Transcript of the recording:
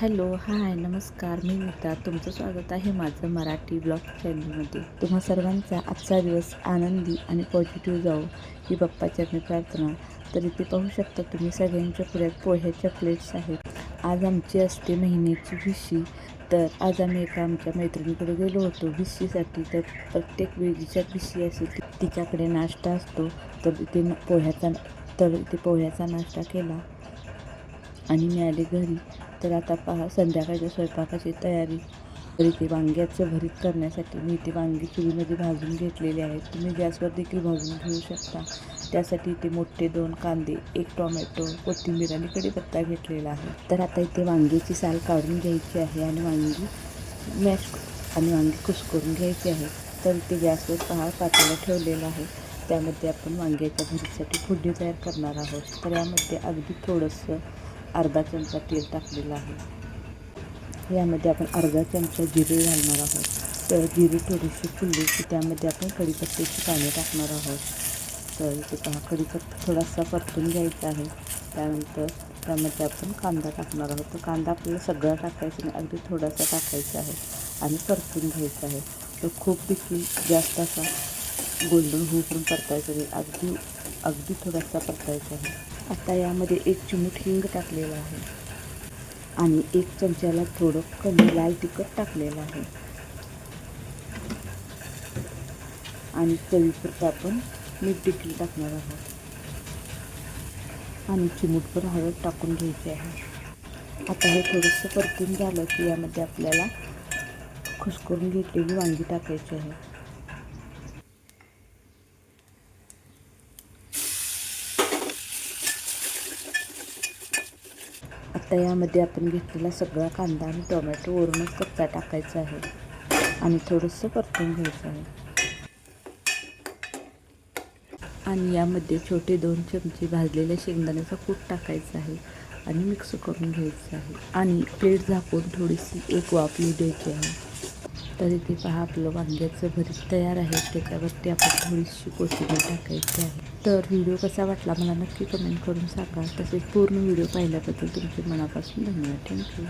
Hello hi नमस्कार. मी नीता तुमचं स्वागत आहे माझं मराठी ब्लॉग चॅनलमध्ये. तुम्हा सर्वांचा आजचा दिवस आनंदी आणि पॉझिटिव्ह जाओ ही बाप्पाचरणी प्रार्थना. तर इथे पाहू शकता तुम्ही सगळ्यांच्या पुढ्यात पोह्याच्या प्लेट्स आहेत. आज आमची असते महिन्याची भिशी तर आज आम्ही एका आमच्या मैत्रिणीकडे गेलो होतो भिशीसाठी तर प्रत्येक वेळीच्या भिशी असेल तिच्याकडे नाश्ता असतो. तर इथे पोह्याचा तर इथे पोह्याचा नाश्ता केला आणि मी आले घरी. तर आता पहा संध्याकाळच्या स्वयंपाकाची तयारी. तर इथे वांग्याचं भरीत करण्यासाठी मी ते वांगी चुलीमध्ये भाजून घेतलेले आहेत. तुम्ही गॅसवर देखील भाजून घेऊ शकता. त्यासाठी इथे मोठे दोन कांदे एक टोमॅटो कोथिंबीर आणि कढीपत्ता घेतलेला आहे. तर आता इथे वांग्याची साल काढून घ्यायची आहे आणि वांगी मॅश आणि वांगी कुसकरून घ्यायची आहे. तर इथे गॅसवर पहा पातेला ठेवलेला आहे. त्यामध्ये आपण वांग्याच्या भरीसाठी फोडणी तयार करणार आहोत. तर यामध्ये अगदी थोडंसं अर्धा चमचा तेल टाकलेलं आहे. यामध्ये आपण अर्धा चमचा जिरे घालणार आहोत. तर जिरे थोडीशी फुलली की त्यामध्ये आपण कढीपत्त्याची पाने टाकणार आहोत. तर इथे पहा कढीपत्ता थोडासा परतून घ्यायचा आहे. त्यानंतर त्यामध्ये आपण कांदा टाकणार आहोत. तर कांदा आपल्याला सगळा टाकायचा नाही अगदी थोडासा टाकायचा आहे आणि परतून घ्यायचा आहे. तो खूप देखील जास्त असा गोल्डन होऊन परतायचा नाही. अगदी अगदी थोडासा परतायचा आहे. आता यामध्ये एक चिमूट हिंग टाकलेलं आहे. आणि एक चमच्याला थोडं कमी लाल तिखट टाकलेलं आहे. आणि चवीपुरतं आपण मीठ देखील टाकणार आहोत. आणि चिमूटभर हळद टाकून घ्यायची आहे. आता हे थोडंसं परतून झालं की यामध्ये आपल्याला खुसकरून घेतलेली वांगी टाकायची आहे. आता यामध्ये आपण घेतलेला सगळा कांदा आणि टोमॅटो वरूनच कच्चा टाकायचा आहे. आणि थोडंसं परतून घ्यायचं आहे. आणि यामध्ये छोटे दोन चमचे भाजलेल्या शेंगदाण्याचा कूट टाकायचा आहे आणि मिक्स करून घ्यायचं आहे. आणि प्लेट झाकून थोडीशी एक वाफली द्यायची आहे. तर इथे पहा आपलं वांग्याचं भरीत तयार आहे. त्याच्यावरती आपण थोडीशी कोथिंबीर टाकायची आहे. तर व्हिडिओ कसा वाटला मला नक्की कमेंट करून सांगा. तसेच पूर्ण व्हिडिओ पाहिल्याबद्दल तुमचे मनापासून धन्यवाद. थँक्यू